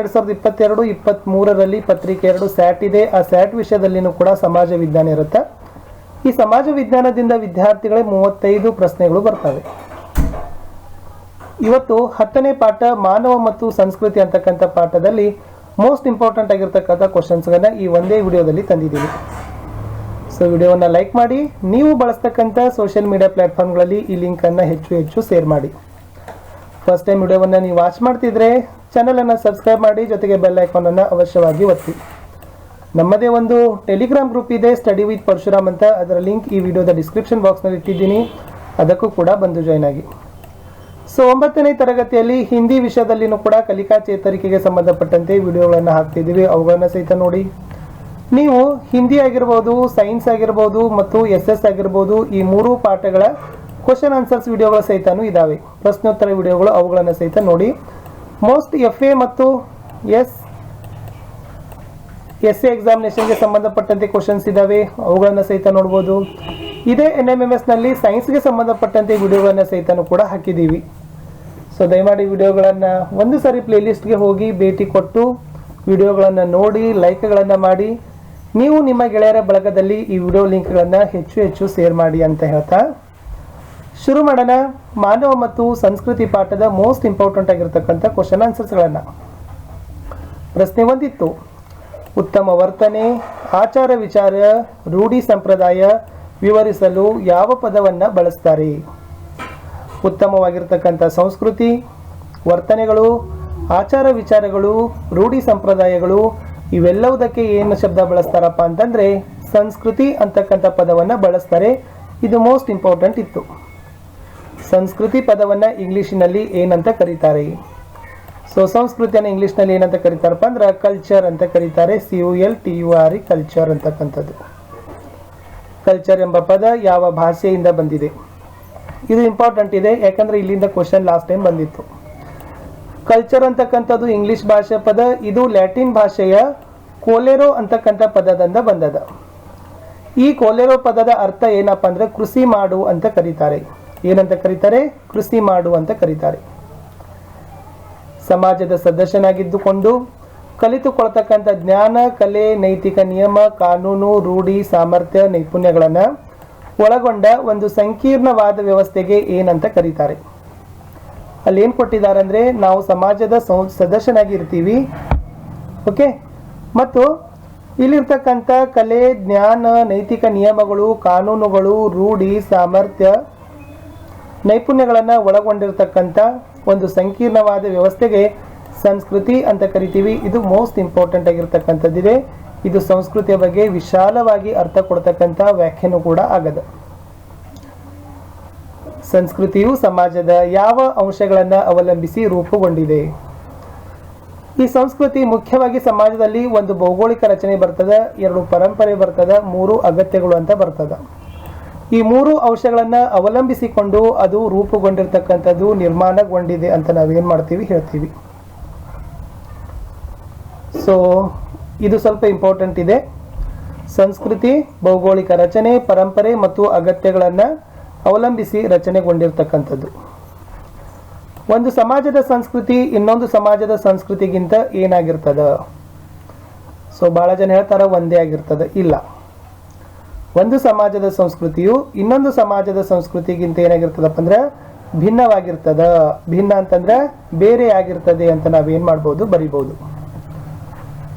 ಎರಡ್ ಸಾವಿರದ ಇಪ್ಪತ್ತೆರಡು ಇಪ್ಪತ್ತ್ ಮೂರರಲ್ಲಿ ಪತ್ರಿಕೆ ಎರಡು ಸ್ಯಾಟ್ ಇದೆ. ಆ ಸ್ಯಾಟ್ ವಿಷಯದಲ್ಲಿನೂ ಕೂಡ ಸಮಾಜ ವಿಜ್ಞಾನ ಇರುತ್ತೆ. ಈ ಸಮಾಜ ವಿಜ್ಞಾನದಿಂದ ವಿದ್ಯಾರ್ಥಿಗಳೇ ಮೂವತ್ತೈದು ಪ್ರಶ್ನೆಗಳು ಬರ್ತವೆ. ಇವತ್ತು ಹತ್ತನೇ ಪಾಠ ಮಾನವ ಮತ್ತು ಸಂಸ್ಕೃತಿ ಅಂತಕ್ಕಂಥ ಪಾಠದಲ್ಲಿ ಮೋಸ್ಟ್ ಇಂಪಾರ್ಟೆಂಟ್ ಆಗಿರ್ತಕ್ಕಂಥ ಕ್ವಶನ್ಸ್ಗಳನ್ನ ಈ ಒಂದೇ ವಿಡಿಯೋದಲ್ಲಿ ತಂದಿದ್ದೀವಿ. ಸೊ, ವಿಡಿಯೋವನ್ನು ಲೈಕ್ ಮಾಡಿ, ನೀವು ಬಳಸ್ತಕ್ಕಂಥ ಸೋಷಿಯಲ್ ಮೀಡಿಯಾ ಪ್ಲಾಟ್ಫಾರ್ಮ್ಗಳಲ್ಲಿ ಈ ಲಿಂಕನ್ನು ಹೆಚ್ಚು ಹೆಚ್ಚು ಶೇರ್ ಮಾಡಿ. ಫಸ್ಟ್ ಟೈಮ್ ವಿಡಿಯೋವನ್ನು ನೀವು ವಾಚ್ ಮಾಡ್ತಿದ್ರೆ ಚಾನಲನ್ನು ಸಬ್ಸ್ಕ್ರೈಬ್ ಮಾಡಿ, ಜೊತೆಗೆ ಬೆಲ್ ಐಕಾನನ್ನು ಅವಶ್ಯವಾಗಿ ಒತ್ತಿ. ನಮ್ಮದೇ ಒಂದು ಟೆಲಿಗ್ರಾಮ್ ಗ್ರೂಪ್ ಇದೆ ಸ್ಟಡಿ ವಿತ್ ಪರಶುರಾಮ್ ಅಂತ. ಅದರ ಲಿಂಕ್ ಈ ವಿಡಿಯೋದ ಡಿಸ್ಕ್ರಿಪ್ಷನ್ ಬಾಕ್ಸ್ನಲ್ಲಿ ಇಟ್ಟಿದ್ದೀನಿ. ಅದಕ್ಕೂ ಕೂಡ ಬಂದು ಜಾಯ್ನ್ ಆಗಿ. ಸೊ ಒಂಬತ್ತನೇ ತರಗತಿಯಲ್ಲಿ ಹಿಂದಿ ವಿಷಯದಲ್ಲಿನೂ ಕೂಡ ಕಲಿಕಾ ಚೇತರಿಕೆಗೆ ಸಂಬಂಧಪಟ್ಟಂತೆ ವಿಡಿಯೋಗಳನ್ನು ಹಾಕ್ತಿದ್ದೀವಿ. ಅವುಗಳನ್ನು ಸಹಿತ ನೋಡಿ. ನೀವು ಹಿಂದಿ ಆಗಿರ್ಬೋದು ಸೈನ್ಸ್ ಆಗಿರ್ಬೋದು ಮತ್ತು ಎಸ್ ಎಸ್ ಆಗಿರ್ಬೋದು ಈ ಮೂರು ಪಾಠಗಳ ಕ್ವಶನ್ ಆನ್ಸರ್ಸ್ ವಿಡಿಯೋಗಳು ಸಹಿತನೂ ಇದ್ದಾವೆ ಪ್ರಶ್ನೋತ್ತರ ವಿಡಿಯೋಗಳು ಅವುಗಳನ್ನು ಸಹಿತ ನೋಡಿ. ಮೋಸ್ಟ್ ಎಫ್ ಎ ಮತ್ತು ಎಸ್ ಎಸ್ ಎ ಎಕ್ಸಾಮಿನೇಷನ್ಗೆ ಸಂಬಂಧಪಟ್ಟಂತೆ ಕ್ವಶನ್ಸ್ ಇದ್ದಾವೆ ಅವುಗಳನ್ನು ಸಹಿತ ನೋಡ್ಬೋದು. ಇದೇ ಎನ್ ಎಂ ಎಂ ಎಸ್ನಲ್ಲಿ ಸೈನ್ಸ್ಗೆ ಸಂಬಂಧಪಟ್ಟಂತೆ ವಿಡಿಯೋಗಳನ್ನು ಸಹಿತನೂ ಕೂಡ ಹಾಕಿದ್ದೀವಿ. ಸೊ ದಯಮಾಡಿ ವಿಡಿಯೋಗಳನ್ನು ಒಂದು ಸಾರಿ ಪ್ಲೇಲಿಸ್ಟ್ಗೆ ಹೋಗಿ ಭೇಟಿ ಕೊಟ್ಟು ವಿಡಿಯೋಗಳನ್ನು ನೋಡಿ ಲೈಕ್ಗಳನ್ನು ಮಾಡಿ. ನೀವು ನಿಮ್ಮ ಗೆಳೆಯರ ಬಳಗದಲ್ಲಿ ಈ ವಿಡಿಯೋ ಲಿಂಕ್ಗಳನ್ನು ಹೆಚ್ಚು ಹೆಚ್ಚು ಶೇರ್ ಮಾಡಿ ಅಂತ ಹೇಳ್ತಾ ಶುರು ಮಾಡೋಣ. ಮಾನವ ಮತ್ತು ಸಂಸ್ಕೃತಿ ಪಾಠದ ಮೋಸ್ಟ್ ಇಂಪಾರ್ಟೆಂಟ್ ಆಗಿರ್ತಕ್ಕಂಥ ಕ್ವಶನ್ ಆನ್ಸರ್ಸ್ಗಳನ್ನು ಪ್ರಶ್ನೆ ಒಂದಿತ್ತು. ಉತ್ತಮ ವರ್ತನೆ, ಆಚಾರ ವಿಚಾರ, ರೂಢಿ ಸಂಪ್ರದಾಯ ವಿವರಿಸಲು ಯಾವ ಪದವನ್ನು ಬಳಸ್ತಾರೆ? ಉತ್ತಮವಾಗಿರ್ತಕ್ಕಂಥ ಸಂಸ್ಕೃತಿ, ವರ್ತನೆಗಳು, ಆಚಾರ ವಿಚಾರಗಳು, ರೂಢಿ ಸಂಪ್ರದಾಯಗಳು, ಇವೆಲ್ಲವುದಕ್ಕೆ ಏನು ಶಬ್ದ ಬಳಸ್ತಾರಪ್ಪ ಅಂತಂದರೆ ಸಂಸ್ಕೃತಿ ಅಂತಕ್ಕಂಥ ಪದವನ್ನು ಬಳಸ್ತಾರೆ. ಇದು ಮೋಸ್ಟ್ ಇಂಪಾರ್ಟೆಂಟ್ ಇತ್ತು. ಸಂಸ್ಕೃತಿ ಪದವನ್ನು ಇಂಗ್ಲೀಷಿನಲ್ಲಿ ಏನಂತ ಕರೀತಾರೆ. ಸೊ ಸಂಸ್ಕೃತಿಯನ್ನು ಇಂಗ್ಲೀಷ್ನಲ್ಲಿ ಏನಂತ ಕರೀತಾರಪ್ಪ ಅಂದ್ರೆ ಕಲ್ಚರ್ ಅಂತ ಕರೀತಾರೆ. C U L T U R E culture ಅಂತಕ್ಕಂಥದ್ದು. ಕಲ್ಚರ್ ಎಂಬ ಪದ ಯಾವ ಭಾಷೆಯಿಂದ ಬಂದಿದೆ. ಇದು ಇಂಪಾರ್ಟೆಂಟ್ ಇದೆ, ಯಾಕಂದ್ರೆ ಇಲ್ಲಿಂದ ಕ್ವಶನ್ ಲಾಸ್ಟ್ ಟೈಮ್ ಬಂದಿತ್ತು. ಕಲ್ಚರ್ ಅಂತಕ್ಕಂಥದ್ದು ಇಂಗ್ಲಿಷ್ ಭಾಷೆ ಪದ, ಇದು ಲ್ಯಾಟಿನ್ ಭಾಷೆಯ ಕೋಲೆರೋ ಅಂತಕ್ಕಂಥ ಪದದಿಂದ ಬಂದದ. ಈ ಕೋಲೆರೋ ಪದದ ಅರ್ಥ ಏನಪ್ಪ ಅಂದ್ರೆ ಕೃಷಿ ಮಾಡು ಅಂತ ಕರೀತಾರೆ. ಏನಂತ ಕರೀತಾರೆ? ಕೃಷಿ ಮಾಡು ಅಂತ ಕರೀತಾರೆ. ಸಮಾಜದ ಸದಸ್ಯನಾಗಿದ್ದುಕೊಂಡು ಕಲಿತುಕೊಳ್ತಕ್ಕಂಥ ಜ್ಞಾನ, ಕಲೆ, ನೈತಿಕ ನಿಯಮ, ಕಾನೂನು, ರೂಢಿ, ಸಾಮರ್ಥ್ಯ, ನೈಪುಣ್ಯಗಳನ್ನು ಒಳಗೊಂಡ ಒಂದು ಸಂಕೀರ್ಣವಾದ ವ್ಯವಸ್ಥೆಗೆ ಏನಂತ ಕರೀತಾರೆ. ಅಲ್ಲಿ ಏನು ಕೊಟ್ಟಿದ್ದಾರೆ ಅಂದರೆ ನಾವು ಸಮಾಜದ ಸದಸ್ಯನಾಗಿ ಇರ್ತೀವಿ ಓಕೆ? ಮತ್ತು ಇಲ್ಲಿರ್ತಕ್ಕಂಥ ಕಲೆ, ಜ್ಞಾನ, ನೈತಿಕ ನಿಯಮಗಳು, ಕಾನೂನುಗಳು, ರೂಢಿ, ಸಾಮರ್ಥ್ಯ ನೈಪುಣ್ಯಗಳನ್ನು ಒಳಗೊಂಡಿರತಕ್ಕಂಥ ಒಂದು ಸಂಕೀರ್ಣವಾದ ವ್ಯವಸ್ಥೆಗೆ ಸಂಸ್ಕೃತಿ ಅಂತ ಕರಿತೀವಿ. ಇದು ಮೋಸ್ಟ್ ಇಂಪಾರ್ಟೆಂಟ್ ಆಗಿರ್ತಕ್ಕಂಥದ್ದಿದೆ. ಇದು ಸಂಸ್ಕೃತಿಯ ಬಗ್ಗೆ ವಿಶಾಲವಾಗಿ ಅರ್ಥ ಕೊಡ್ತಕ್ಕಂಥ ವ್ಯಾಖ್ಯಾನ ಕೂಡ ಆಗದ. ಸಂಸ್ಕೃತಿಯು ಸಮಾಜದ ಯಾವ ಅಂಶಗಳನ್ನು ಅವಲಂಬಿಸಿ ರೂಪುಗೊಂಡಿದೆ? ಈ ಸಂಸ್ಕೃತಿ ಮುಖ್ಯವಾಗಿ ಸಮಾಜದಲ್ಲಿ ಒಂದು ಭೌಗೋಳಿಕ ರಚನೆ ಬರ್ತದ, ಎರಡು ಪರಂಪರೆ ಬರ್ತದ, ಮೂರು ಅಗತ್ಯಗಳು ಅಂತ ಬರ್ತದ. ಈ ಮೂರು ಅಂಶಗಳನ್ನು ಅವಲಂಬಿಸಿಕೊಂಡು ಅದು ರೂಪುಗೊಂಡಿರ್ತಕ್ಕಂಥದ್ದು ನಿರ್ಮಾಣಗೊಂಡಿದೆ ಅಂತ ನಾವೇನು ಮಾಡ್ತೀವಿ ಹೇಳ್ತೀವಿ. ಸೊ ಇದು ಸ್ವಲ್ಪ ಇಂಪಾರ್ಟೆಂಟ್ ಇದೆ. ಸಂಸ್ಕೃತಿ, ಭೌಗೋಳಿಕ ರಚನೆ, ಪರಂಪರೆ ಮತ್ತು ಅಗತ್ಯಗಳನ್ನು ಅವಲಂಬಿಸಿ ರಚನೆಗೊಂಡಿರ್ತಕ್ಕಂಥದ್ದು. ಒಂದು ಸಮಾಜದ ಸಂಸ್ಕೃತಿ ಇನ್ನೊಂದು ಸಮಾಜದ ಸಂಸ್ಕೃತಿಗಿಂತ ಏನಾಗಿರ್ತದ? ಸೊ ಭಾಳ ಜನ ಹೇಳ್ತಾರೆ ಒಂದೇ ಆಗಿರ್ತದೆ. ಇಲ್ಲ. ಒಂದು ಸಮಾಜದ ಸಂಸ್ಕೃತಿಯು ಇನ್ನೊಂದು ಸಮಾಜದ ಸಂಸ್ಕೃತಿಗಿಂತ ಏನಾಗಿರ್ತದಪ್ಪ ಅಂದ್ರೆ ಭಿನ್ನವಾಗಿರ್ತದ. ಭಿನ್ನ ಅಂತಂದ್ರೆ ಬೇರೆ ಆಗಿರ್ತದೆ ಅಂತ ನಾವೇನ್ ಮಾಡ್ಬೋದು? ಬರಿಬಹುದು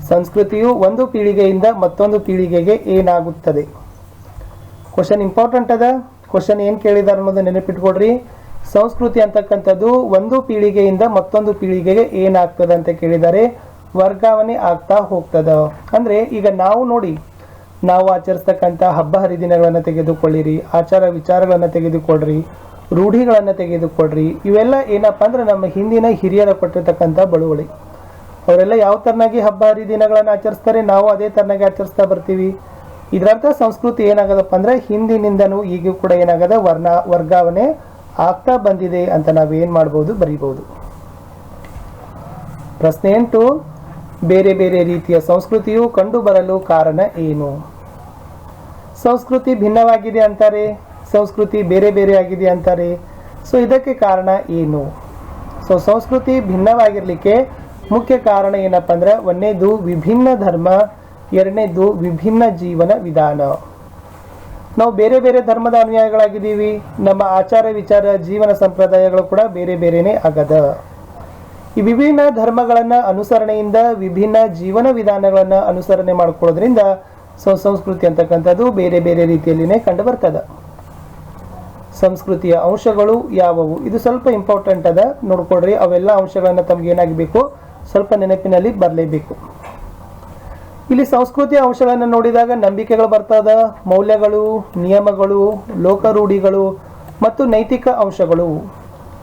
ಸಂಸ್ಕೃತಿಯು ಒಂದು ಪೀಳಿಗೆಯಿಂದ ಮತ್ತೊಂದು ಪೀಳಿಗೆಗೆ ಏನಾಗುತ್ತದೆ? ಕ್ವಶನ್ ಇಂಪಾರ್ಟೆಂಟ್ ಅದ. ಕ್ವಶನ್ ಏನು ಕೇಳಿದಾರೆ ಅನ್ನೋದು ನೆನಪಿಟ್ಕೊಡ್ರಿ ಸಂಸ್ಕೃತಿ ಅಂತಕ್ಕಂಥದ್ದು ಒಂದು ಪೀಳಿಗೆಯಿಂದ ಮತ್ತೊಂದು ಪೀಳಿಗೆಗೆ ಏನಾಗ್ತದೆ ಅಂತ ಕೇಳಿದ್ದಾರೆ ವರ್ಗಾವಣೆ ಆಗ್ತಾ ಹೋಗ್ತದ. ಅಂದ್ರೆ ಈಗ ನಾವು ನೋಡಿ ನಾವು ಆಚರಿಸ್ತಕ್ಕಂಥ ಹಬ್ಬ ಹರಿದಿನಗಳನ್ನು ತೆಗೆದುಕೊಳ್ಳಿರಿ, ಆಚಾರ ವಿಚಾರಗಳನ್ನು ತೆಗೆದುಕೊಳ್ಳ್ರಿ ರೂಢಿಗಳನ್ನು ತೆಗೆದುಕೊಳ್ಳ್ರಿ ಇವೆಲ್ಲ ಏನಪ್ಪ ಅಂದ್ರೆ ನಮ್ಮ ಹಿಂದಿನ ಹಿರಿಯರ ಕೊಟ್ಟಿರ್ತಕ್ಕಂಥ ಬಳುವಳಿ. ಅವರೆಲ್ಲ ಯಾವ ತರನಾಗಿ ಹಬ್ಬ ಹರಿದಿನಗಳನ್ನು ಆಚರಿಸ್ತಾರೆ, ನಾವು ಅದೇ ತರನಾಗಿ ಆಚರಿಸ್ತಾ ಬರ್ತೀವಿ. ಇದರರ್ಥ ಸಂಸ್ಕೃತಿ ಏನಾಗದಪ್ಪ ಅಂದ್ರೆ ಹಿಂದಿನಿಂದನೂ ಈಗೂ ಕೂಡ ಏನಾಗದ ವರ್ಣ ವರ್ಗಾವಣೆ ಆಗ್ತಾ ಬಂದಿದೆ ಅಂತ ನಾವೇನು ಮಾಡ್ಬೋದು ಬರೀಬಹುದು ಪ್ರಶ್ನೆ ಎಂಟು, ಬೇರೆ ಬೇರೆ ರೀತಿಯ ಸಂಸ್ಕೃತಿಯು ಕಂಡು ಬರಲು ಕಾರಣ ಏನು? ಸಂಸ್ಕೃತಿ ಭಿನ್ನವಾಗಿದೆ ಅಂತಾರೆ, ಸಂಸ್ಕೃತಿ ಬೇರೆ ಬೇರೆ ಆಗಿದೆ ಅಂತಾರೆ. ಸೊ ಇದಕ್ಕೆ ಕಾರಣ ಏನು? ಸೊ ಸಂಸ್ಕೃತಿ ಭಿನ್ನವಾಗಿರಲಿಕ್ಕೆ ಮುಖ್ಯ ಕಾರಣ ಏನಪ್ಪ ಅಂದ್ರೆ ಒಂದನೇದು ವಿಭಿನ್ನ ಧರ್ಮ, ಎರಡನೇದು ವಿಭಿನ್ನ ಜೀವನ ವಿಧಾನ. ನಾವು ಬೇರೆ ಬೇರೆ ಧರ್ಮದ ಅನುಯಾಯಿಗಳಾಗಿದ್ದೀವಿ. ನಮ್ಮ ಆಚಾರ ವಿಚಾರ, ಜೀವನ ಸಂಪ್ರದಾಯಗಳು ಕೂಡ ಬೇರೆ ಬೇರೆನೇ ಆಗದ. ಈ ವಿಭಿನ್ನ ಧರ್ಮಗಳನ್ನ ಅನುಸರಣೆಯಿಂದ ವಿಭಿನ್ನ ಜೀವನ ವಿಧಾನಗಳನ್ನ ಅನುಸರಣೆ ಮಾಡ್ಕೊಳ್ಳೋದ್ರಿಂದ ಸಂಸ್ಕೃತಿ ಅಂತಕ್ಕಂಥದ್ದು ಬೇರೆ ಬೇರೆ ರೀತಿಯಲ್ಲಿನೇ ಕಂಡು ಬರ್ತದ. ಸಂಸ್ಕೃತಿಯ ಅಂಶಗಳು ಯಾವುವು? ಇದು ಸ್ವಲ್ಪ ಇಂಪಾರ್ಟೆಂಟ್ ಅದ. ನೋಡ್ಕೊಡ್ರಿ ಅವೆಲ್ಲ ಅಂಶಗಳನ್ನ ತಮ್ಗೆ ಏನಾಗಬೇಕು ಸ್ವಲ್ಪ ನೆನಪಿನಲ್ಲಿ ಬರಲೇಬೇಕು. ಇಲ್ಲಿ ಸಂಸ್ಕೃತಿಯ ಅಂಶಗಳನ್ನು ನೋಡಿದಾಗ ನಂಬಿಕೆಗಳು ಬರ್ತದ, ಮೌಲ್ಯಗಳು, ನಿಯಮಗಳು, ಲೋಕರೂಢಿಗಳು ಮತ್ತು ನೈತಿಕ ಅಂಶಗಳು.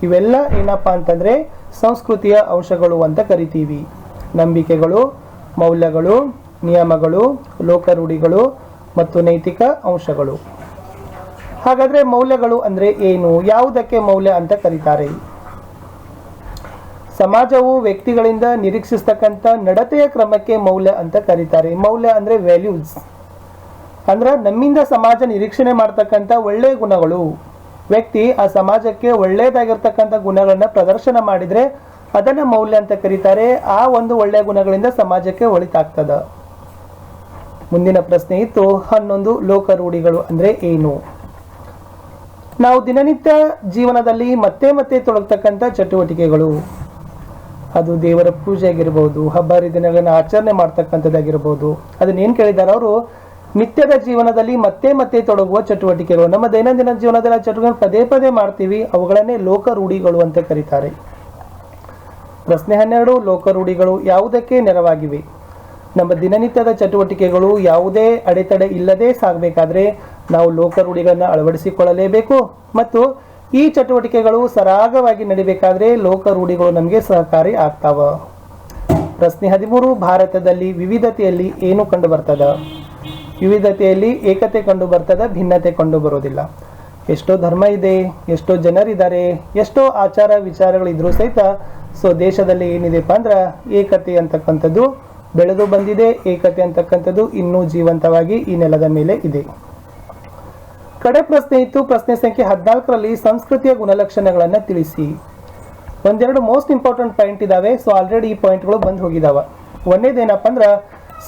ಇವೆಲ್ಲ ಏನಪ್ಪಾ ಅಂತಂದ್ರೆ ಸಂಸ್ಕೃತಿಯ ಅಂಶಗಳು ಅಂತ ಕರಿತೀವಿ. ನಂಬಿಕೆಗಳು, ಮೌಲ್ಯಗಳು ನಿಯಮಗಳು, ಲೋಕರೂಢಿಗಳು ಮತ್ತು ನೈತಿಕ ಅಂಶಗಳು. ಹಾಗಾದ್ರೆ ಮೌಲ್ಯಗಳು ಅಂದ್ರೆ ಏನು? ಯಾವುದಕ್ಕೆ ಮೌಲ್ಯ ಅಂತ ಕರೀತಾರೆ. ಸಮಾಜವು ವ್ಯಕ್ತಿಗಳಿಂದ ನಿರೀಕ್ಷಿಸ್ತಕ್ಕಂಥ ನಡತೆಯ ಕ್ರಮಕ್ಕೆ ಮೌಲ್ಯ ಅಂತ ಕರೀತಾರೆ. ಮೌಲ್ಯ ಅಂದ್ರೆ ವ್ಯಾಲ್ಯೂಸ್ ಅಂದ್ರೆ ನಮ್ಮಿಂದ ಸಮಾಜ ನಿರೀಕ್ಷಣೆ ಮಾಡ್ತಕ್ಕಂಥ ಒಳ್ಳೆಯ ಗುಣಗಳು. ವ್ಯಕ್ತಿ ಆ ಸಮಾಜಕ್ಕೆ ಒಳ್ಳೆಯದಾಗಿರ್ತಕ್ಕಂಥ ಗುಣಗಳನ್ನ ಪ್ರದರ್ಶನ ಮಾಡಿದ್ರೆ ಅದನ್ನ ಮೌಲ್ಯ ಅಂತ ಕರೀತಾರೆ. ಆ ಒಂದು ಒಳ್ಳೆಯ ಗುಣಗಳಿಂದ ಸಮಾಜಕ್ಕೆ ಒಳಿತಾಗ್ತದ. ಮುಂದಿನ ಪ್ರಶ್ನೆ ಇತ್ತು, ಹನ್ನೊಂದು ಲೋಕರೂಢಿಗಳು ಅಂದ್ರೆ ಏನು? ನಾವು ದಿನನಿತ್ಯ ಜೀವನದಲ್ಲಿ ಮತ್ತೆ ಮತ್ತೆ ತೊಡಗ್ತಕ್ಕಂಥ ಚಟುವಟಿಕೆಗಳು. ಅದು ದೇವರ ಪೂಜೆ ಆಗಿರ್ಬೋದು ಹಬ್ಬ ಹರಿದಿನಗಳನ್ನು ಆಚರಣೆ ಮಾಡ್ತಕ್ಕಂಥದ್ದಾಗಿರ್ಬೋದು. ಅದನ್ನೇನು ಕೇಳಿದ್ದಾರೆ ಅವರು? ನಿತ್ಯದ ಜೀವನದಲ್ಲಿ ಮತ್ತೆ ಮತ್ತೆ ತೊಡಗುವ ಚಟುವಟಿಕೆಗಳು. ನಮ್ಮ ದೈನಂದಿನ ಜೀವನದಲ್ಲಿ ಚಟುವಟಿಕೆ ಪದೇ ಪದೇ ಮಾಡ್ತೀವಿ, ಅವುಗಳನ್ನೇ ಲೋಕ ರೂಢಿಗಳು ಅಂತ ಕರೀತಾರೆ. ಪ್ರಶ್ನೆ ಹನ್ನೆರಡು ಲೋಕ ರೂಢಿಗಳು ಯಾವುದಕ್ಕೆ ನೆರವಾಗಿವೆ? ನಮ್ಮ ದಿನನಿತ್ಯದ ಚಟುವಟಿಕೆಗಳು ಯಾವುದೇ ಅಡೆತಡೆ ಇಲ್ಲದೆ ಸಾಗಬೇಕಾದ್ರೆ ನಾವು ಲೋಕ ರೂಢಿಗಳನ್ನ ಅಳವಡಿಸಿಕೊಳ್ಳಲೇಬೇಕು. ಮತ್ತು ಈ ಚಟುವಟಿಕೆಗಳು ಸರಾಗವಾಗಿ ನಡಿಬೇಕಾದ್ರೆ ಲೋಕ ರೂಢಿಗಳು ನಮಗೆ ಸಹಕಾರಿ ಆಗ್ತಾವ. ಪ್ರಶ್ನೆ ಹದಿಮೂರು, ಭಾರತದಲ್ಲಿ ವಿವಿಧತೆಯಲ್ಲಿ ಏನು ಕಂಡು ಬರ್ತದ ವಿವಿಧತೆಯಲ್ಲಿ ಏಕತೆ ಕಂಡು ಬರ್ತದ ಭಿನ್ನತೆ ಕಂಡು ಬರೋದಿಲ್ಲ ಎಷ್ಟೋ ಧರ್ಮ ಇದೆ, ಎಷ್ಟೋ ಜನರಿದ್ದಾರೆ, ಎಷ್ಟೋ ಆಚಾರ ವಿಚಾರಗಳಿದ್ರೂ ಸಹಿತ ಸೊ ದೇಶದಲ್ಲಿ ಏನಿದೆಪ್ಪ ಅಂದ್ರೆ ಏಕತೆ ಅಂತಕ್ಕಂಥದ್ದು ಬೆಳೆದು ಬಂದಿದೆ, ಏಕತೆ ಅಂತಕ್ಕಂಥದ್ದು ಇನ್ನೂ ಜೀವಂತವಾಗಿ ಈ ನೆಲದ ಮೇಲೆ ಇದೆ. ಕಡೆ ಪ್ರಶ್ನೆ ಇತ್ತು, ಪ್ರಶ್ನೆ ಸಂಖ್ಯೆ ಹದಿನಾಲ್ಕರಲ್ಲಿ ಸಂಸ್ಕೃತಿಯ ಗುಣಲಕ್ಷಣಗಳನ್ನ ತಿಳಿಸಿ. ಒಂದೆರಡು ಮೋಸ್ಟ್ ಇಂಪಾರ್ಟೆಂಟ್ ಪಾಯಿಂಟ್ ಇದಾವೆ ಸೊ ಆಲ್ರೆಡಿ ಈ ಪಾಯಿಂಟ್ಗಳು ಬಂದು ಹೋಗಿದಾವ. ಒಂದೇದೇನಪ್ಪ ಅಂದ್ರೆ,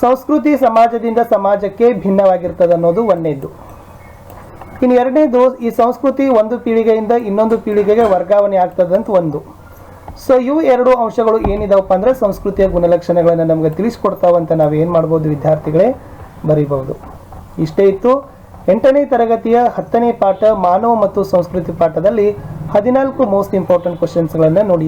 ಸಂಸ್ಕೃತಿ ಸಮಾಜದಿಂದ ಸಮಾಜಕ್ಕೆ ಭಿನ್ನವಾಗಿರ್ತದೆ ಅನ್ನೋದು ಒಂದನೇದ್ದು ಇನ್ನು ಎರಡನೇದು, ಈ ಸಂಸ್ಕೃತಿ ಒಂದು ಪೀಳಿಗೆಯಿಂದ ಇನ್ನೊಂದು ಪೀಳಿಗೆಗೆ ವರ್ಗಾವಣೆ ಆಗ್ತದಂತ ಒಂದು. ಸೊ ಇವು ಎರಡು ಅಂಶಗಳು ಏನಿದಾವಪ್ಪ ಅಂದ್ರೆ ಸಂಸ್ಕೃತಿಯ ಗುಣಲಕ್ಷಣಗಳನ್ನು ನಮಗೆ ತಿಳಿಸ್ಕೊಡ್ತಾವಂತ ನಾವು ಏನು ಮಾಡ್ಬೋದು ವಿದ್ಯಾರ್ಥಿಗಳೇ ಬರೀಬಹುದು. ಇಷ್ಟೇ ಇತ್ತು, ಎಂಟನೇ ತರಗತಿಯ ಹತ್ತನೇ ಪಾಠ ಮಾನವ ಮತ್ತು ಸಂಸ್ಕೃತಿ ಪಾಠದಲ್ಲಿ ಹದಿನಾಲ್ಕು ಮೋಸ್ಟ್ ಇಂಪಾರ್ಟೆಂಟ್ ಕ್ವಶನ್ಸ್ಗಳನ್ನು ನೋಡಿ.